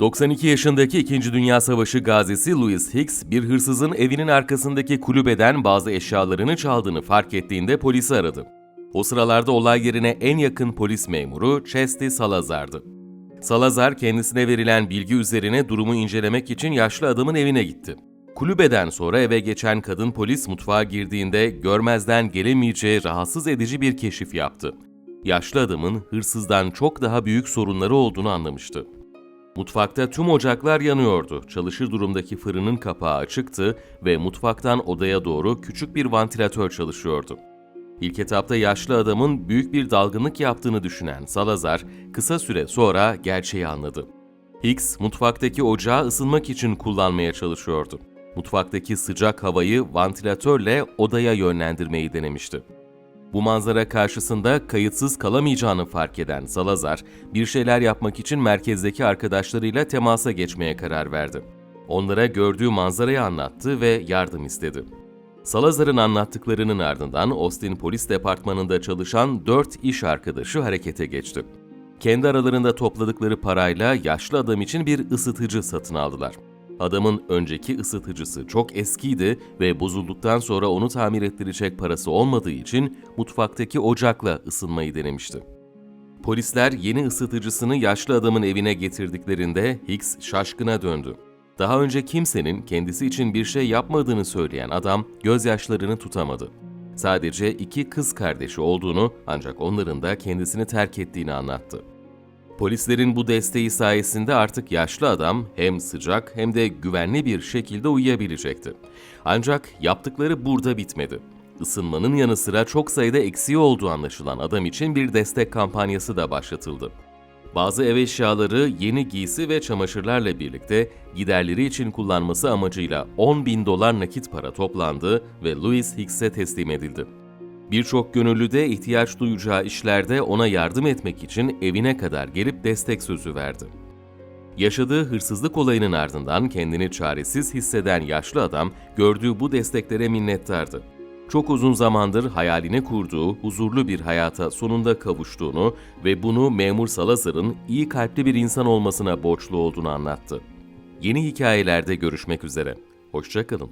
92 yaşındaki 2. Dünya Savaşı gazisi Louis Hicks, bir hırsızın evinin arkasındaki kulübeden bazı eşyalarını çaldığını fark ettiğinde polisi aradı. O sıralarda olay yerine en yakın polis memuru Chesty Salazar'dı. Salazar kendisine verilen bilgi üzerine durumu incelemek için yaşlı adamın evine gitti. Kulübeden sonra eve geçen kadın polis mutfağa girdiğinde görmezden gelemeyeceği rahatsız edici bir keşif yaptı. Yaşlı adamın hırsızdan çok daha büyük sorunları olduğunu anlamıştı. Mutfakta tüm ocaklar yanıyordu. Çalışır durumdaki fırının kapağı açıktı ve mutfaktan odaya doğru küçük bir vantilatör çalışıyordu. İlk etapta yaşlı adamın büyük bir dalgınlık yaptığını düşünen Salazar, kısa süre sonra gerçeği anladı. Hicks, mutfaktaki ocağı ısınmak için kullanmaya çalışıyordu. Mutfaktaki sıcak havayı vantilatörle odaya yönlendirmeyi denemişti. Bu manzara karşısında kayıtsız kalamayacağını fark eden Salazar, bir şeyler yapmak için merkezdeki arkadaşlarıyla temasa geçmeye karar verdi. Onlara gördüğü manzarayı anlattı ve yardım istedi. Salazar'ın anlattıklarının ardından Austin Polis Departmanı'nda çalışan dört iş arkadaşı harekete geçti. Kendi aralarında topladıkları parayla yaşlı adam için bir ısıtıcı satın aldılar. Adamın önceki ısıtıcısı çok eskiydi ve bozulduktan sonra onu tamir ettirecek parası olmadığı için mutfaktaki ocakla ısınmayı denemişti. Polisler yeni ısıtıcısını yaşlı adamın evine getirdiklerinde Hicks şaşkına döndü. Daha önce kimsenin kendisi için bir şey yapmadığını söyleyen adam gözyaşlarını tutamadı. Sadece iki kız kardeşi olduğunu ancak onların da kendisini terk ettiğini anlattı. Polislerin bu desteği sayesinde artık yaşlı adam hem sıcak hem de güvenli bir şekilde uyuyabilecekti. Ancak yaptıkları burada bitmedi. Isınmanın yanı sıra çok sayıda eksiği olduğu anlaşılan adam için bir destek kampanyası da başlatıldı. Bazı ev eşyaları, yeni giysi ve çamaşırlarla birlikte giderleri için kullanması amacıyla 10 bin dolar nakit para toplandı ve Louis Hicks'e teslim edildi. Birçok gönüllü de ihtiyaç duyacağı işlerde ona yardım etmek için evine kadar gelip destek sözü verdi. Yaşadığı hırsızlık olayının ardından kendini çaresiz hisseden yaşlı adam gördüğü bu desteklere minnettardı. Çok uzun zamandır hayalini kurduğu huzurlu bir hayata sonunda kavuştuğunu ve bunu memur Salazar'ın iyi kalpli bir insan olmasına borçlu olduğunu anlattı. Yeni hikayelerde görüşmek üzere. Hoşçakalın.